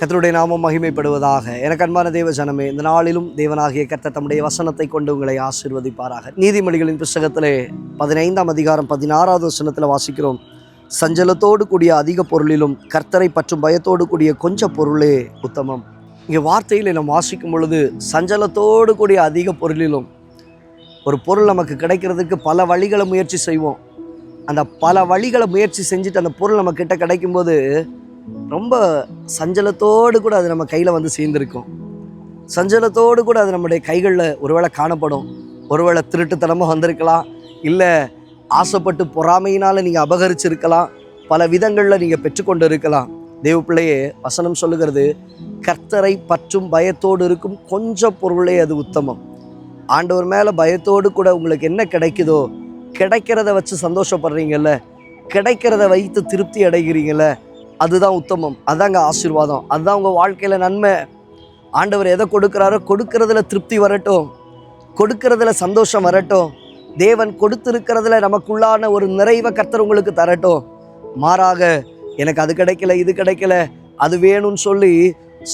கத்தருடைய நாமம் மகிமைப்படுவதாக. எனக்கு அன்பான தேவ ஜனமே இந்த நாளிலும் தேவனாகிய கர்த்தர் தம்முடைய வசனத்தை கொண்டு உங்களை ஆசீர்வதிப்பாராக. நீதிமொழிகளின் புஸ்தகத்திலே பதினைந்தாம் அதிகாரம் பதினாறாவது வசனத்தில் வாசிக்கிறோம். சஞ்சலத்தோடு கூடிய அதிக பொருளிலும் கர்த்தரை பற்றும் பயத்தோடு கூடிய கொஞ்ச பொருளே உத்தமம். இங்கே வார்த்தையில் நம்ம வாசிக்கும் பொழுது சஞ்சலத்தோடு கூடிய அதிக பொருளிலும் ஒரு பொருள் நமக்கு கிடைக்கிறதுக்கு பல வழிகளை முயற்சி செய்வோம். அந்த பல வழிகளை முயற்சி செஞ்சுட்டு அந்த பொருள் நம்ம கிட்ட கிடைக்கும்போது ரொம்ப சஞ்சலத்தோடு கூட அது நம்ம கையில் வந்து சேர்ந்துருக்கும். சஞ்சலத்தோடு கூட அது நம்முடைய கைகளில் ஒருவேளை காணப்படும். ஒருவேளை திருட்டுத்தனமாக வந்திருக்கலாம். இல்லை ஆசைப்பட்டு பொறாமையினால் நீங்கள் அபகரிச்சிருக்கலாம். பல விதங்களில் நீங்கள் பெற்றுக்கொண்டு இருக்கலாம் தேவ பிள்ளையே வசனம் சொல்லுகிறது கர்த்தரை பற்றும் பயத்தோடு இருக்கும் கொஞ்சம் பொருளே அது உத்தமம். ஆண்டவர் மேலே பயத்தோடு கூட உங்களுக்கு என்ன கிடைக்குதோ கிடைக்கிறத வச்சு சந்தோஷப்படுறீங்கல்ல கிடைக்கிறத வைத்து திருப்தி அடைகிறீங்கல்ல அதுதான் உத்தமம். அதாங்க ஆசீர்வாதம். அதுதான் உங்கள் வாழ்க்கையில் நன்மை. ஆண்டவர் எதை கொடுக்குறாரோ கொடுக்கறதுல திருப்தி வரட்டும். கொடுக்கறதுல சந்தோஷம் வரட்டும். தேவன் கொடுத்துருக்கிறதுல நமக்குள்ளான ஒரு நிறைவை கர்த்தர் உங்களுக்கு தரட்டும். மாறாக எனக்கு அது கிடைக்கல இது கிடைக்கல அது வேணும்னு சொல்லி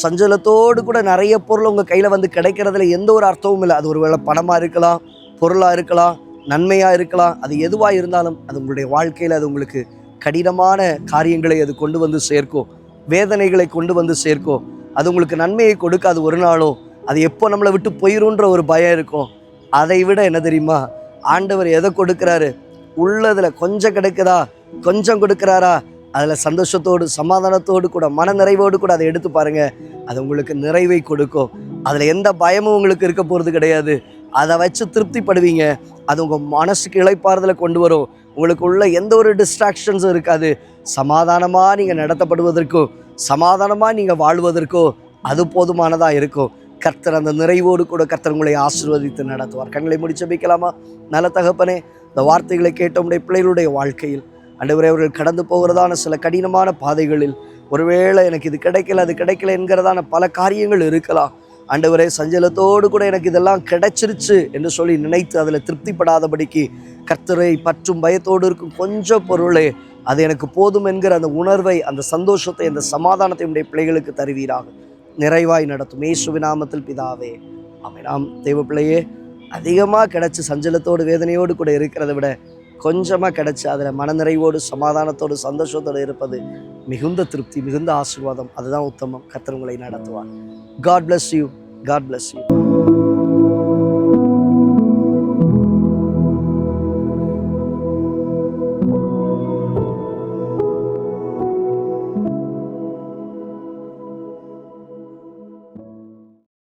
சஞ்சலத்தோடு கூட நிறைய பொருள் உங்கள் கையில் வந்து கிடைக்கிறதுல எந்த ஒரு அர்த்தமும் இல்லை. அது ஒரு வேளை பணமாக இருக்கலாம் பொருளாக இருக்கலாம் நன்மையாக இருக்கலாம் அது எதுவாக இருந்தாலும் அது உங்களுடைய வாழ்க்கையில் அது உங்களுக்கு கடினமான காரியங்களை அது கொண்டு வந்து சேர்க்கும் வேதனைகளை கொண்டு வந்து சேர்க்கும் அது உங்களுக்கு நன்மையை கொடுக்காது ஒரு நாளும் அது எப்போ நம்மளை விட்டு போயிருன்ற ஒரு பயம் இருக்கும். அதை விட என்ன தெரியுமா? ஆண்டவர் எதை கொடுக்குறாரு? உள்ளதில் கொஞ்சம் கிடைக்குதா? கொஞ்சம் கொடுக்குறாரா? அதில் சந்தோஷத்தோடு சமாதானத்தோடு கூட மன நிறைவோடு கூட அதை எடுத்து பாருங்கள் அது உங்களுக்கு நிறைவை கொடுக்கும் அதில் எந்த பயமும் உங்களுக்கு இருக்க போகிறது கிடையாது. அதை வச்சு திருப்திப்படுவீங்க. அது உங்கள் மனசுக்கு இழைப்பாறுதலை கொண்டு வரும். உங்களுக்கு உள்ள எந்த ஒரு டிஸ்ட்ராக்ஷன்ஸும் இருக்காது. சமாதானமாக நீங்கள் நடத்தப்படுவதற்கோ சமாதானமாக நீங்கள் வாழ்வதற்கோ அது போதுமானதாக இருக்கும். கர்த்தர் அந்த நிறைவோடு கூட கர்த்தர் உங்களை ஆசிர்வதித்து நடத்துவார். கண்களை முடிச்சு வைக்கலாமா நல்ல தகப்பனே இந்த வார்த்தைகளை கேட்ட உடைய பிள்ளைகளுடைய வாழ்க்கையில் அன்றுவரை அவர்கள் கடந்து போகிறதான சில கடினமான பாதைகளில் ஒருவேளை எனக்கு இது கிடைக்கல அது கிடைக்கல என்கிறதான பல காரியங்கள் இருக்கலாம். ஆண்டவரே சஞ்சலத்தோடு கூட எனக்கு இதெல்லாம் கிடைச்சிருச்சு என்று சொல்லி நினைத்து அதில் திருப்திப்படாதபடிக்கு கர்த்தரை பற்றும் பயத்தோடு இருக்கும் கொஞ்சம் பொருளே அது எனக்கு போதும் என்கிற அந்த உணர்வை அந்த சந்தோஷத்தை அந்த சமாதானத்தை உடைய பிள்ளைகளுக்கு தருவீராக. நிறைவாய் நடத்தும் இயேசுவின் நாமத்தில் பிதாவே ஆமென். நாம் தெய்வ பிள்ளையே அதிகமாக கிடச்சி சஞ்சலத்தோடு வேதனையோடு கூட இருக்கிறத விட கொஞ்சமாக கிடச்சி அதில் மனநிறைவோடு சமாதானத்தோடு சந்தோஷத்தோடு இருப்பது மிகுந்த திருப்தி மிகுந்த ஆசீர்வாதம். அதுதான் உத்தமம். கர்த்தர் உங்களை நடத்துவார். God bless you God bless you